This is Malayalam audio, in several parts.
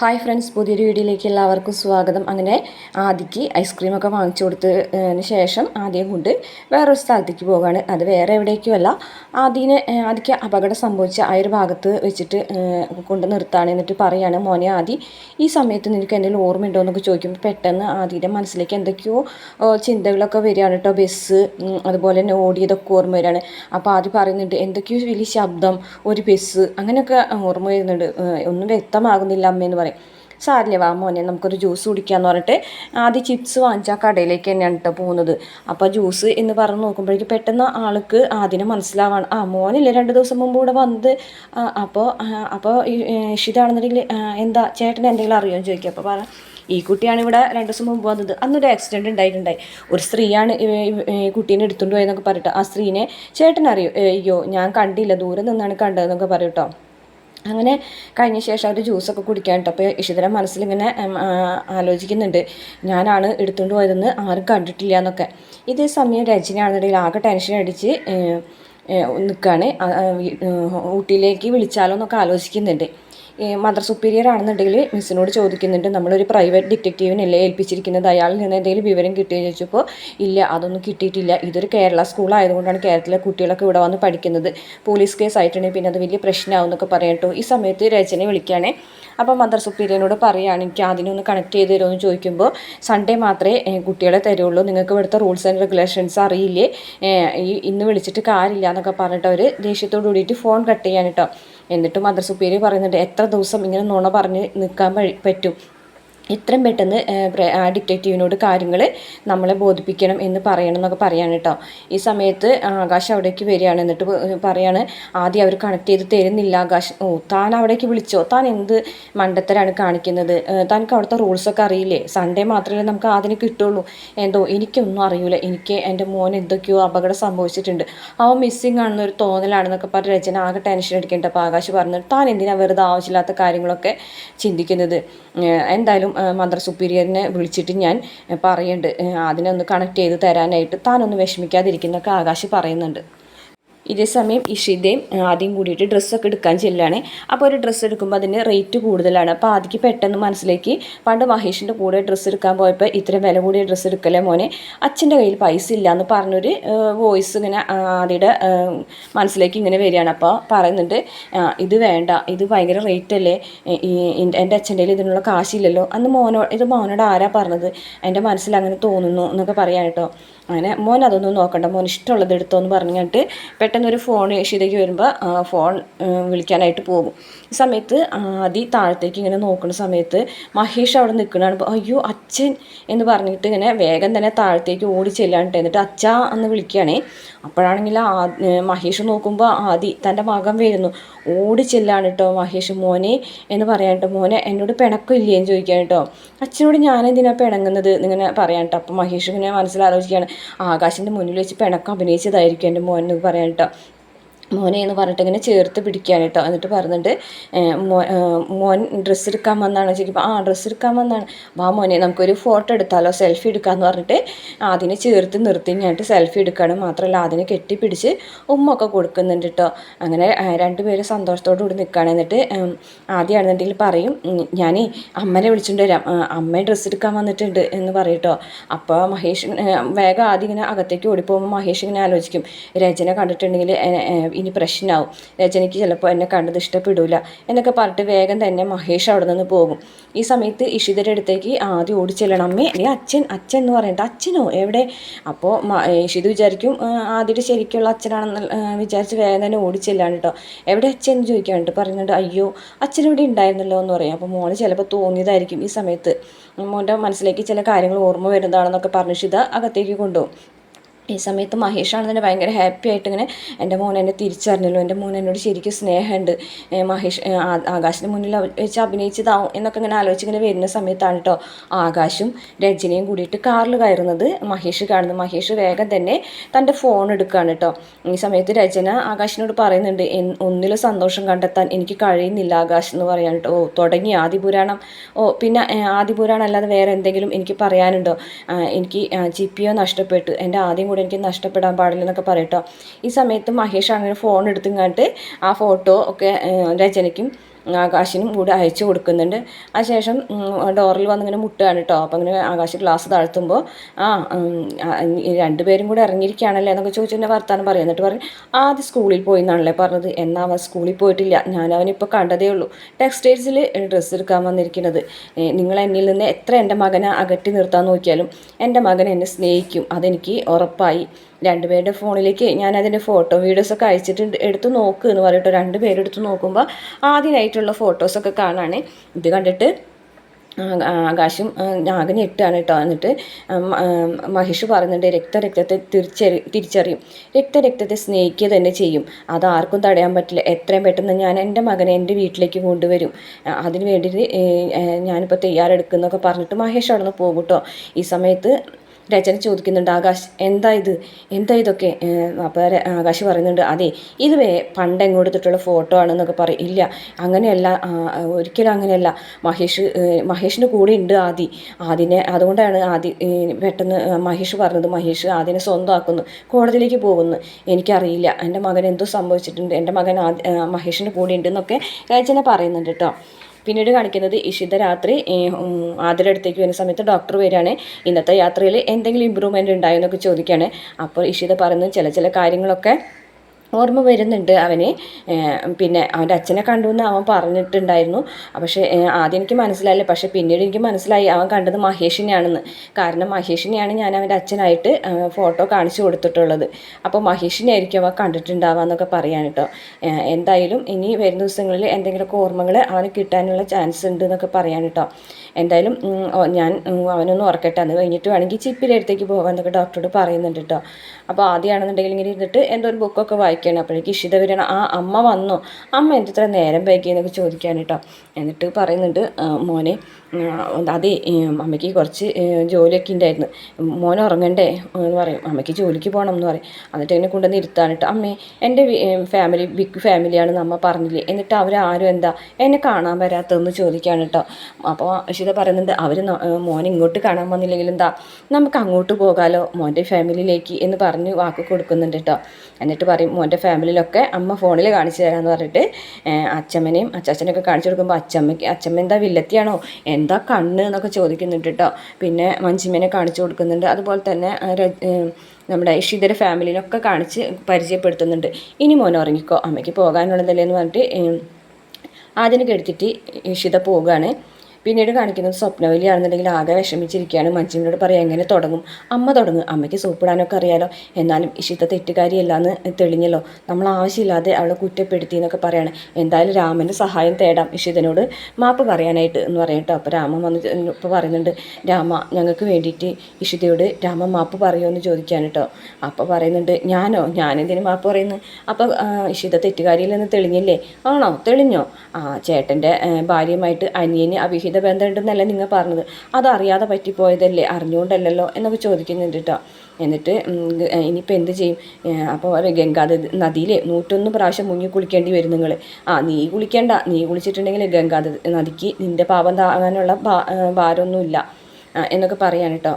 ഹായ് ഫ്രണ്ട്സ് പുതിയൊരു വീഡിയോയിലേക്ക് എല്ലാവർക്കും സ്വാഗതം. അങ്ങനെ ആദിക്ക് ഐസ്ക്രീമൊക്കെ വാങ്ങിച്ചു കൊടുത്തതിന് ശേഷം ആദ്യം കൊണ്ട് വേറൊരു സ്ഥലത്തേക്ക് പോവുകയാണ് അത് വേറെ എവിടേക്കുമല്ല. ആദ്യം ആദിക്ക് അപകടം സംഭവിച്ച ആ ഒരു ഭാഗത്ത് വെച്ചിട്ട് കൊണ്ട് നിർത്താണ് എന്നിട്ട് പറയാണ് മോനെ ആദി ഈ സമയത്ത് നിനക്ക് എന്തെങ്കിലും ഓർമ്മയുണ്ടോ? എന്നൊക്കെ ചോദിക്കുമ്പോൾ പെട്ടെന്ന് ആദിയുടെ മനസ്സിലേക്ക് എന്തൊക്കെയോ ചിന്തകളൊക്കെ വരികയാണ് കേട്ടോ ബസ് അതുപോലെ തന്നെ ഓടിയതൊക്കെ ഓർമ്മ വരികയാണ്. അപ്പോൾ ആദ്യം പറയുന്നുണ്ട് എന്തൊക്കെയോ വലിയ ശബ്ദം ഒരു ബസ് അങ്ങനെയൊക്കെ ഓർമ്മ വരുന്നുണ്ട്. ഒന്നും വ്യക്തമാകുന്നില്ല അമ്മയെന്ന് സാരില്ല വാ മോനെ നമുക്കൊരു ജ്യൂസ് കുടിക്കാമെന്ന് പറഞ്ഞിട്ട് ആദ്യം ചിപ്സ് വാങ്ങിച്ച ആ കടയിലേക്ക് തന്നെയാണ് കേട്ടോ പോകുന്നത്. അപ്പോൾ ജ്യൂസ് എന്ന് പറഞ്ഞ് നോക്കുമ്പോഴേക്ക് പെട്ടെന്ന് ആൾക്ക് ആദ്യം മനസ്സിലാവാണ്. ആ മോനില്ലേ രണ്ട് ദിവസം മുമ്പ് ഇവിടെ വന്നത്? അപ്പോൾ അപ്പോൾ ഇഷിതാണെന്നുണ്ടെങ്കിൽ എന്താ ചേട്ടൻ എന്തെങ്കിലും അറിയുമോ എന്ന് ചോദിക്കുക അപ്പോൾ പറ ഈ കുട്ടിയാണ് ഇവിടെ രണ്ട് ദിവസം മുമ്പ് വന്നത്. അന്നൊരു ആക്സിഡന്റ് ഉണ്ടായിട്ടുണ്ടായി. ഒരു സ്ത്രീയാണ് കുട്ടീനെ എടുത്തുകൊണ്ട് പോയതെന്നൊക്കെ പറഞ്ഞിട്ട് ആ സ്ത്രീനെ ചേട്ടനറിയോ? അയ്യോ ഞാൻ കണ്ടില്ല ദൂരെ നിന്നാണ് കണ്ടതെന്നൊക്കെ പറയും കേട്ടോ അങ്ങനെ കഴിഞ്ഞ ശേഷം അവർ ജ്യൂസൊക്കെ കുടിക്കാൻ കേട്ടോ അപ്പോൾ ഇഷിതര മനസ്സിലിങ്ങനെ ആലോചിക്കുന്നുണ്ട്. ഞാനാണ് എടുത്തുകൊണ്ട് പോയതെന്ന് ആരും കണ്ടിട്ടില്ല എന്നൊക്കെ. ഇതേ സമയം രജനിയാണെന്നുണ്ടെങ്കിൽ ആകെ ടെൻഷൻ അടിച്ച് നിൽക്കുകയാണ് ഊട്ടിയിലേക്ക് വിളിച്ചാലോ എന്നൊക്കെ ആലോചിക്കുന്നുണ്ട്. മദർ സുപ്പീരിയർ ആണെന്നുണ്ടെങ്കിൽ മിസ്സിനോട് ചോദിക്കുന്നുണ്ട് നമ്മളൊരു പ്രൈവറ്റ് ഡിറ്റക്റ്റീവിനല്ലേ ഏൽപ്പിച്ചിരിക്കുന്നത്? അയാളിൽ നിന്ന് എന്തെങ്കിലും വിവരം കിട്ടിയെന്ന് ചോദിച്ചപ്പോൾ ഇല്ല അതൊന്നും കിട്ടിയിട്ടില്ല. ഇതൊരു കേരള സ്കൂളായതുകൊണ്ടാണ് കേരളത്തിലെ കുട്ടികളൊക്കെ ഇവിടെ വന്ന് പഠിക്കുന്നത്. പോലീസ് കേസ് ആയിട്ടുണ്ടെങ്കിൽ പിന്നെ അത് വലിയ പ്രശ്നമാവും എന്നൊക്കെ പറയട്ടോ ഈ സമയത്ത് രചന വിളിക്കുകയാണേ. അപ്പോൾ മദർ സുപ്പീരിയറിനോട് പറയുകയാണ് എനിക്ക് അതിനൊന്ന് കണക്ട് ചെയ്ത് തരുമോ? എന്ന് ചോദിക്കുമ്പോൾ സൺഡേ മാത്രമേ കുട്ടികളെ തരുള്ളൂ. നിങ്ങൾക്ക് ഇവിടുത്തെ റൂൾസ് ആൻഡ് റെഗുലേഷൻസ് അറിയില്ലേ? ഈ ഇന്ന് വിളിച്ചിട്ട് കാര്യമില്ല എന്നൊക്കെ പറഞ്ഞിട്ട് അവർ ദേഷ്യത്തോട് കൂടിയിട്ട് ഫോൺ കട്ട് ചെയ്യാൻ കേട്ടോ. എന്നിട്ട് മദർ സുപ്പീരിയർ പറയുന്നുണ്ട് എത്ര ദിവസം ഇങ്ങനെ നുണ പറഞ്ഞ് നിൽക്കാൻ പറ്റും? ഇത്രയും പെട്ടെന്ന് ആ ഡിറ്റക്റ്റീവിനോട് കാര്യങ്ങൾ നമ്മളെ ബോധിപ്പിക്കണം എന്ന് പറയണം എന്നൊക്കെ പറയാണ് കേട്ടോ ഈ സമയത്ത് ആകാശ് അവിടേക്ക് വരികയാണ്. എന്നിട്ട് പറയാണ് ആദ്യം അവർ കണക്ട് ചെയ്ത് തരുന്നില്ല ആകാശ്. ഓ താൻ അവിടേക്ക് വിളിച്ചോ? താൻ എന്ത് മണ്ടത്തരാണ് കാണിക്കുന്നത്? തനിക്ക് അവിടുത്തെ റൂൾസൊക്കെ അറിയില്ലേ? സൺഡേ മാത്രമേ നമുക്ക് ആദ്യം കിട്ടുള്ളൂ. എന്തോ എനിക്കൊന്നും അറിയില്ല എനിക്ക് എന്റെ മോൻ എന്തൊക്കെയോ അപകടം സംഭവിച്ചിട്ടുണ്ട്. അവൻ മിസ്സിങ് ആണെന്നൊരു തോന്നലാണെന്നൊക്കെ പറഞ്ഞ് രചന ആകെ ടെൻഷൻ അടിക്കേണ്ട അപ്പോൾ ആകാശ് പറഞ്ഞു താൻ എന്തിനാണ് വെറുതെ ആവശ്യമില്ലാത്ത കാര്യങ്ങളൊക്കെ ചിന്തിക്കുന്നത്? എന്തായാലും മദർ സുപ്പീരിയറിനെ വിളിച്ചിട്ട് ഞാൻ പറയുന്നുണ്ട് അതിനെ അതിനൊന്ന് കണക്ട് ചെയ്ത് തരാനായിട്ട് താനൊന്ന് വിഷമിക്കാതിരിക്കുന്നൊക്കെ ആകാശ് പറയുന്നുണ്ട്. ഇതേ സമയം ഇഷിതയും ആദ്യം കൂടിയിട്ട് ഡ്രസ്സൊക്കെ എടുക്കാൻ ചെല്ലുകയാണ് അപ്പോൾ ഒരു ഡ്രസ്സ് എടുക്കുമ്പോൾ അതിന് റേറ്റ് കൂടുതലാണ്. അപ്പോൾ ആദ്യക്ക് പെട്ടെന്ന് മനസ്സിലേക്ക് പണ്ട് മഹേഷിന്റെ കൂടെ ഡ്രസ്സ് എടുക്കാൻ പോയപ്പോൾ ഇത്ര വില കൂടിയ ഡ്രസ്സ് എടുക്കല്ലേ മോനെ? അച്ഛന്റെ കയ്യിൽ പൈസ ഇല്ല എന്ന് പറഞ്ഞൊരു വോയിസ് ഇങ്ങനെ ആദ്യയുടെ മനസ്സിലേക്ക് ഇങ്ങനെ വരികയാണ്. അപ്പോൾ പറയുന്നുണ്ട് ഇത് വേണ്ട ഇത് ഭയങ്കര റേറ്റ് അല്ലേ? എന്റെ അച്ഛന്റെ കയ്യിൽ ഇതിനുള്ള കാശില്ലല്ലോ അന്ന് മോനോ ഇത് മോനോട് ആരാ പറഞ്ഞത്? എന്റെ മനസ്സിൽ അങ്ങനെ തോന്നുന്നു എന്നൊക്കെ പറയാൻ കേട്ടോ. അങ്ങനെ മോൻ അതൊന്നും നോക്കണ്ട. മോൻ ഇഷ്ടമുള്ളത് എടുത്തോ എന്ന് പറഞ്ഞിട്ട് പെട്ടെന്ന് ഒരു ഫോൺ ഏഷ്യയിലേക്ക് വരുമ്പോൾ ഫോൺ വിളിക്കാനായിട്ട് പോകും. ഈ സമയത്ത് ആദി താഴത്തേക്ക് ഇങ്ങനെ നോക്കുന്ന സമയത്ത് മഹേഷ് അവിടെ നിൽക്കണാണ് അയ്യോ അച്ഛൻ എന്ന് പറഞ്ഞിട്ട് ഇങ്ങനെ വേഗം തന്നെ താഴത്തേക്ക് ഓടി ചെല്ലാണ്ട് എന്നിട്ട് അച്ഛ എന്ന് വിളിക്കുകയാണേ. അപ്പോഴാണെങ്കിൽ ആ മഹേഷ് നോക്കുമ്പോൾ ആദി തന്റെ മകൻ വരുന്നു. ഓടി ചെല്ലാണ് കേട്ടോ മഹേഷ് മോനെ എന്ന് പറയാൻ കേട്ടോ മോനെ എന്നോട് പിണക്കില്ലേ എന്ന് ചോദിക്കാൻ കേട്ടോ അച്ഛനോട് ഞാൻ എന്തിനാ പിണങ്ങുന്നത്? എന്നിങ്ങനെ പറയാൻ കേട്ടോ അപ്പം മഹേഷ് ഇങ്ങനെ മനസ്സിലാലോചിക്കുകയാണ് ആകാശിന്റെ മുന്നിൽ വെച്ച് പിണക്കം അഭിനയിച്ചതായിരിക്കും എന്റെ മോൻ എന്ന് പറയാൻ കേട്ടോ. മോനെ എന്ന് പറഞ്ഞിട്ട് ഇങ്ങനെ ചേർത്ത് പിടിക്കുകയാണ് കേട്ടോ. എന്നിട്ട് ഏഹ് മോൻ ഡ്രസ്സ് എടുക്കാൻ വന്നാണ് ചോദിക്കുമ്പോൾ ആ ഡ്രസ്സ് എടുക്കാൻ വന്നാണ്. വാ മോനെ നമുക്കൊരു ഫോട്ടോ എടുത്താലോ സെൽഫി എടുക്കാമെന്ന് പറഞ്ഞിട്ട് അതിനെ ചേർത്ത് നിർത്തി ഞാനിട്ട് സെൽഫി എടുക്കുകയാണ് മാത്രമല്ല അതിനെ കെട്ടിപ്പിടിച്ച് ഉമ്മൊക്കെ കൊടുക്കുന്നുണ്ട് കേട്ടോ. അങ്ങനെ രണ്ടുപേരും സന്തോഷത്തോടു കൂടി നിൽക്കുകയാണ് എന്നിട്ട് ആദ്യമാണെന്നുണ്ടെങ്കിൽ പറയും ഞാൻ അമ്മനെ വിളിച്ചുകൊണ്ട് വരാം. അമ്മ ഡ്രസ്സ് എടുക്കാൻ വന്നിട്ടുണ്ട്. എന്ന് പറയും കേട്ടോ. അപ്പോൾ മഹേഷ് വേഗം ആദ്യം ഇങ്ങനെ അകത്തേക്ക് ഓടിപ്പോകുമ്പോൾ മഹേഷ് ഇങ്ങനെ ആലോചിക്കും. രചന കണ്ടിട്ടുണ്ടെങ്കിൽ ഇനി പ്രശ്നമാവും രജനിക്ക് ചിലപ്പോൾ എന്നെ കണ്ടത് ഇഷ്ടപ്പെടില്ല എന്നൊക്കെ പറഞ്ഞിട്ട് വേഗം തന്നെ മഹേഷ് അവിടെ നിന്ന് പോകും. ഈ സമയത്ത് ഇഷിതയുടെ അടുത്തേക്ക് ആദ്യം ഓടിച്ചെല്ലണം അമ്മേ അല്ലെങ്കിൽ അച്ഛൻ അച്ഛൻ എന്ന് പറയണ്ട. അച്ഛനോ? എവിടെ? അപ്പോൾ ഇഷിത് വിചാരിക്കും ആദ്യയുടെ ശരിക്കുള്ള അച്ഛനാണെന്ന് വിചാരിച്ച് വേഗം തന്നെ ഓടിച്ചെല്ലാണ് കേട്ടോ എവിടെ അച്ഛൻ എന്ന് ചോദിക്കാനുണ്ട് പറയുന്നുണ്ട് അയ്യോ അച്ഛൻ ഇവിടെ ഉണ്ടായിരുന്നല്ലോ എന്ന് പറയും. അപ്പോൾ മോൾ ചിലപ്പോൾ തോന്നിയതായിരിക്കും ഈ സമയത്ത്. മോന്റെ മനസ്സിലേക്ക് ചില കാര്യങ്ങൾ ഓർമ്മ വരുന്നതാണെന്നൊക്കെ പറഞ്ഞ് ഇഷിത അകത്തേക്ക് കൊണ്ടുപോകും. ഈ സമയത്ത് മഹേഷാണെന്നെ ഭയങ്കര ഹാപ്പി ആയിട്ട് ഇങ്ങനെ എന്റെ മോൻ എന്നെ തിരിച്ചറിഞ്ഞല്ലോ. എന്റെ മോൻ എന്നോട് ശരിക്കും സ്നേഹമുണ്ട്. മഹേഷ് ആകാശിന്റെ മുന്നിൽ വെച്ച് അഭിനയിച്ചതാവും എന്നൊക്കെ ഇങ്ങനെ ആലോചിച്ച് ഇങ്ങനെ വരുന്ന സമയത്താണ് കേട്ടോ ആകാശും രജനയും കൂടിയിട്ട് കാറിൽ കയറുന്നത് മഹേഷ് കാണുന്നത്. മഹേഷ് വേഗം തന്നെ തന്റെ ഫോൺ എടുക്കുകയാണ് കേട്ടോ ഈ സമയത്ത് രചന ആകാശിനോട് പറയുന്നുണ്ട് "എൻ- ഒന്നിലും സന്തോഷം കണ്ടെത്താൻ എനിക്ക് കഴിയുന്നില്ല ആകാശ് എന്ന് പറയാൻ കേട്ടോ ഓ തുടങ്ങി. ആദിപുരാണം ഓ പിന്നെ ആദിപുരാണം അല്ലാതെ വേറെ എന്തെങ്കിലും എനിക്ക് പറയാനുണ്ടോ? എനിക്ക് ചിപ്പിയോ നഷ്ടപ്പെട്ടു. എന്റെ ആദ്യം കൂടെ എനിക്ക് നഷ്ടപ്പെടാൻ പാടില്ല എന്നൊക്കെ പറയട്ടോ. ഈ സമയത്ത് മഹേഷ് അങ്ങനെ ഫോൺ എടുത്തിങ്ങാണ്ട് ആ ഫോട്ടോ ഒക്കെ രചനയ്ക്കും ആകാശിനും കൂടെ അയച്ചു കൊടുക്കുന്നുണ്ട്. അതിനുശേഷം ഡോറിൽ വന്നിങ്ങനെ മുട്ടുകയാണ് കേട്ടോ അപ്പം അങ്ങനെ ആകാശ് ഗ്ലാസ് താഴ്ത്തുമ്പോൾ ആ രണ്ടുപേരും കൂടെ ഇറങ്ങിയിരിക്കുകയാണല്ലേ? എന്നൊക്കെ ചോദിച്ചു എന്നെ വർത്താനം പറയും. എന്നിട്ട് പറയും ആദ്യം സ്കൂളിൽ പോയി എന്നാണല്ലേ പറഞ്ഞത്? എന്നാൽ അവൻ സ്കൂളിൽ പോയിട്ടില്ല. ഞാൻ അവനിപ്പോൾ കണ്ടതേ ഉള്ളൂ. ടെക്സ്റ്റൈൽസിൽ ഡ്രസ്സ് എടുക്കാൻ വന്നിരിക്കുന്നത്. നിങ്ങൾ എന്നിൽ നിന്ന് എത്ര എന്റെ മകനെ അകറ്റി നിർത്താൻ നോക്കിയാലും എന്റെ മകൻ എന്നെ സ്നേഹിക്കും. അതെനിക്ക് ഉറപ്പായി. രണ്ടുപേരുടെ ഫോണിലേക്ക് ഞാൻ അതിന്റെ ഫോട്ടോ വീഡിയോസൊക്കെ അയച്ചിട്ടുണ്ട് എടുത്ത് നോക്ക് എന്ന് പറയട്ടോ രണ്ടുപേരെടുത്ത് നോക്കുമ്പോൾ ആദ്യമായിട്ടുള്ള ഫോട്ടോസൊക്കെ കാണാണ്. ഇത് കണ്ടിട്ട് ആകാശം ആകെ ഞെട്ടാണ് കേട്ടോ. എന്നിട്ട് മഹേഷ് പറയുന്നുണ്ട് രക്തരക്തത്തെ തിരിച്ചറി തിരിച്ചറിയും. രക്തരക്തത്തെ സ്നേഹിക്കുക തന്നെ ചെയ്യും. അത് ആർക്കും തടയാൻ പറ്റില്ല. എത്രയും പെട്ടെന്ന് ഞാൻ എന്റെ മകനെ എന്റെ വീട്ടിലേക്ക് കൊണ്ടുവരും. അതിന് വേണ്ടിയിട്ട് ഞാനിപ്പോൾ തയ്യാറെടുക്കുന്നൊക്കെ പറഞ്ഞിട്ട് മഹേഷ് അവിടെ നിന്ന് പോകും കേട്ടോ. ഈ സമയത്ത് രചന ചോദിക്കുന്നുണ്ട്. ആകാശ് എന്താ ഇത്? എന്താ ഇതൊക്കെ? അപ്പോൾ ആകാശ് പറയുന്നുണ്ട് അതെ ഇത് പണ്ട് എങ്ങോട്ടിട്ടുള്ള ഫോട്ടോ ആണെന്നൊക്കെ പറയും. ഇല്ല അങ്ങനെയല്ല ഒരിക്കലും അങ്ങനെയല്ല. മഹേഷ് മഹേഷിന്റെ കൂടെ ഉണ്ട് ആദി. ആദിനെ അതുകൊണ്ടാണ് ആദി പെട്ടെന്ന് മഹേഷ് പറഞ്ഞത്. മഹേഷ് ആദിനെ സ്വന്തമാക്കുന്നു കോടതിയിലേക്ക് പോകുന്നു. എനിക്കറിയില്ല എന്റെ മകൻ എന്തോ സംഭവിച്ചിട്ടുണ്ട്. എന്റെ മകൻ മഹേഷിന്റെ കൂടെ ഉണ്ടെന്നൊക്കെ രചന പറയുന്നുണ്ട് കേട്ടോ പിന്നീട് കാണിക്കുന്നത് ഇഷിത രാത്രി ആതിര അടുത്തേക്ക് വരുന്ന സമയത്ത് ഡോക്ടർ വരികയാണ്. ഇന്നത്തെ യാത്രയിൽ എന്തെങ്കിലും ഇമ്പ്രൂവ്മെന്റ് ഉണ്ടായോ എന്നൊക്കെ ചോദിക്കുകയാണ്. അപ്പോൾ ഇഷിത പറയുന്നത് ചില ചില കാര്യങ്ങളൊക്കെ ഓർമ്മ വരുന്നുണ്ട് അവന്. പിന്നെ അവന്റെ അച്ഛനെ കണ്ടു എന്ന് അവൻ പറഞ്ഞിട്ടുണ്ടായിരുന്നു. പക്ഷേ ആദ്യം എനിക്ക് മനസ്സിലായില്ല. പക്ഷേ പിന്നീട് എനിക്ക് മനസ്സിലായി അവൻ കണ്ടത് മഹേഷിനെയാണെന്ന്. കാരണം മഹേഷിനെയാണ് ഞാൻ അവന്റെ അച്ഛനായിട്ട് ഫോട്ടോ കാണിച്ചു കൊടുത്തിട്ടുള്ളത്. അപ്പോൾ മഹേഷിനെ ആയിരിക്കും അവൻ കണ്ടിട്ടുണ്ടാവുക എന്നൊക്കെ പറയാൻ കേട്ടോ. എന്തായാലും ഇനി വരുന്ന ദിവസങ്ങളിൽ എന്തെങ്കിലുമൊക്കെ ഓർമ്മകൾ അവന് കിട്ടാനുള്ള ചാൻസ് ഉണ്ട് എന്നൊക്കെ പറയാൻ കേട്ടോ. എന്തായാലും ഞാൻ അവനൊന്ന് ഉറക്കട്ടെ. അത് കഴിഞ്ഞിട്ട് വേണമെങ്കിൽ ചിപ്പിന്റെ അടുത്തേക്ക് പോകാൻ എന്നൊക്കെ ഡോക്ടറോട് പറയുന്നുണ്ട് കേട്ടോ. അപ്പോൾ ആദ്യമാണെന്നുണ്ടെങ്കിൽ ഇങ്ങനെ ഇരുന്നിട്ട് എന്തോ ഒരു ബുക്കൊക്കെ വായിക്കുകയാണ് അപ്പോഴേക്ക് ഇഷിത വരികയാണ്. ആ അമ്മ വന്നു? അമ്മ എന്തിത്ര നേരം വൈകിയെന്നൊക്കെ ചോദിക്കാൻ കേട്ടോ. എന്നിട്ട് പറയുന്നുണ്ട് മോനെ അതെ അമ്മയ്ക്ക് കുറച്ച് ജോലിയൊക്കെ ഉണ്ടായിരുന്നു മോൻ ഉറങ്ങണ്ടേ എന്ന് പറയും. അമ്മയ്ക്ക് ജോലിക്ക് പോകണം എന്ന് പറയും. എന്നിട്ട് എന്നെ കൊണ്ടുവന്ന് ഇരുത്താണ് കേട്ടോ അമ്മേ എന്റെ ഫാമിലി ബിഗ് ഫാമിലിയാണെന്ന് അമ്മ പറഞ്ഞില്ലേ? എന്നിട്ട് അവരാരും എന്താ എന്നെ കാണാൻ വരാത്തതെന്ന് ചോദിക്കുകയാണ് കേട്ടോ അപ്പോൾ അഷിത പറയുന്നുണ്ട് അവർ മോൻ ഇങ്ങോട്ട് കാണാൻ വന്നില്ലെങ്കിൽ എന്താ നമുക്ക് അങ്ങോട്ട് പോകാലോ? മോന്റെ ഫാമിലിയിലേക്ക് എന്ന് പറഞ്ഞ് വാക്ക് കൊടുക്കുന്നുണ്ട് കേട്ടോ എന്നിട്ട് പറയും മോന്റെ ഫാമിലിയിലൊക്കെ അമ്മ ഫോണിൽ കാണിച്ചു തരാമെന്ന് പറഞ്ഞിട്ട് അച്ഛമ്മനെയും അച്ചാച്ചനെയൊക്കെ കാണിച്ചു കൊടുക്കുമ്പോൾ അച്ഛമ്മയ്ക്ക് അച്ഛമ്മ എന്താ വില്ലത്തിയാണോ? എന്താ കണ്ണ് എന്നൊക്കെ ചോദിക്കുന്നുണ്ട് കേട്ടോ പിന്നെ മഞ്ചിമ്മേനെ കാണിച്ചു കൊടുക്കുന്നുണ്ട്. അതുപോലെ തന്നെ നമ്മുടെ ഇഷിതര ഫാമിലിയിലൊക്കെ കാണിച്ച് പരിചയപ്പെടുത്തുന്നുണ്ട്. ഇനി മോനെ ഉറങ്ങിക്കോ. അമ്മയ്ക്ക് പോകാനുള്ളതല്ലേ എന്ന് പറഞ്ഞിട്ട് ആദ്യം കെടുത്തിട്ട് ഇഷിത പോവുകയാണ്. പിന്നീട് കാണിക്കുന്നത് സ്വപ്നവലിയാണെന്നുണ്ടെങ്കിൽ ആകെ വിഷമിച്ചിരിക്കുകയാണ്. മഞ്ജുവിനോട് പറയാം എങ്ങനെ തുടങ്ങും? അമ്മ തുടങ്ങും. അമ്മയ്ക്ക് സൂപ്പിടാനൊക്കെ അറിയാലോ. എന്നാലും ഇഷിത്ത തെറ്റുകാരിയല്ല എന്ന് തെളിഞ്ഞല്ലോ. നമ്മൾ ആവശ്യമില്ലാതെ അവളെ കുറ്റപ്പെടുത്തി എന്നൊക്കെ പറയാണ്. എന്തായാലും രാമന്റെ സഹായം തേടാം. ഇഷിതനോട് മാപ്പ് പറയാനായിട്ട് എന്ന് പറയട്ടോ അപ്പോൾ രാമൻ വന്ന് ഇപ്പോൾ പറയുന്നുണ്ട് രാമ ഞങ്ങൾക്ക് വേണ്ടിയിട്ട് ഇഷിതയോട് രാമ മാപ്പ് പറയുമോ എന്ന് ചോദിക്കാൻ കേട്ടോ. അപ്പോൾ പറയുന്നുണ്ട് ഞാനോ? ഞാനെന്തിനു മാപ്പ് പറയുന്നു? അപ്പോൾ ഇഷിത തെറ്റുകാരിയില്ലെന്ന് തെളിഞ്ഞില്ലേ? ആണോ? തെളിഞ്ഞോ? ആ ചേട്ടന്റെ ഭാര്യയുമായിട്ട് അനിയന് അവിഹിത ബന്ധമുണ്ടെന്നല്ല നിങ്ങൾ പറഞ്ഞത്. അതറിയാതെ പറ്റിപ്പോയതല്ലേ? അറിഞ്ഞുകൊണ്ടല്ലല്ലോ എന്നൊക്കെ ചോദിക്കുന്നുണ്ട് കേട്ടോ എന്നിട്ട് ഇനിയിപ്പോൾ എന്ത് ചെയ്യും? അപ്പോൾ ഗംഗാ നദിയിൽ നൂറ്റൊന്ന് പ്രാവശ്യം മുങ്ങി കുളിക്കേണ്ടി വരും നിങ്ങൾ ആ നീ കുളിക്കേണ്ട. നീ കുളിച്ചിട്ടുണ്ടെങ്കിൽ ഗംഗാ നദിക്ക് നിന്റെ പാപം താങ്ങാനുള്ള ഭാരമൊന്നുമില്ല എന്നൊക്കെ പറയാൻ കേട്ടോ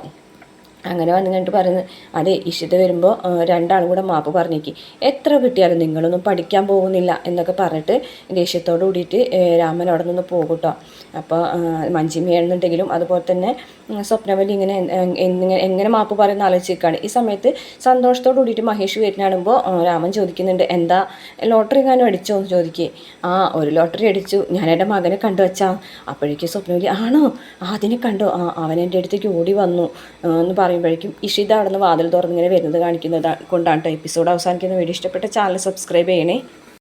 അങ്ങനെ വന്നു കണ്ടിട്ട് പറയുന്നത് അതെ ഇഷിത വരുമ്പോൾ രണ്ടാളും കൂടെ മാപ്പ് പറഞ്ഞേക്ക്. എത്ര കിട്ടിയാലും നിങ്ങളൊന്നും പഠിക്കാൻ പോകുന്നില്ല എന്നൊക്കെ പറഞ്ഞിട്ട് ദേഷ്യത്തോട് കൂടിയിട്ട് രാമൻ അവിടെ നിന്ന് പോകും കേട്ടോ. അപ്പോൾ മഞ്ചിമയാണെന്നുണ്ടെങ്കിലും അതുപോലെ തന്നെ സ്വപ്നവലി ഇങ്ങനെ എങ്ങനെ മാപ്പ് പറയുന്ന ആലോചിക്കുകയാണ് ഈ സമയത്ത് സന്തോഷത്തോട് കൂടിയിട്ട് മഹേഷ് വരുന്നാണുമ്പോൾ രാമൻ ചോദിക്കുന്നുണ്ട് എന്താ ലോട്ടറി എങ്ങാനും അടിച്ചോ? എന്ന് ചോദിക്കേ. ആ ഒരു ലോട്ടറി അടിച്ചു. ഞാൻ എന്റെ മകനെ കണ്ടു വെച്ചാ. അപ്പോഴേക്കും സ്വപ്നവലി ആണോ? അതിനെ കണ്ടോ? ആ അവൻ എന്റെ അടുത്തേക്ക് ഓടി വന്നു. എന്ന് പറയുമ്പോഴേക്കും ഇഷിത അവിടെ നിന്ന് വാതിൽ തുറന്നിങ്ങനെ വരുന്നത് കാണിക്കുന്നത് കൊണ്ടാണ് എപ്പിസോഡ് അവസാനിക്കുന്ന വീഡിയോ ഇഷ്ടപ്പെട്ട ചാനൽ സബ്സ്ക്രൈബ് ചെയ്യണേ.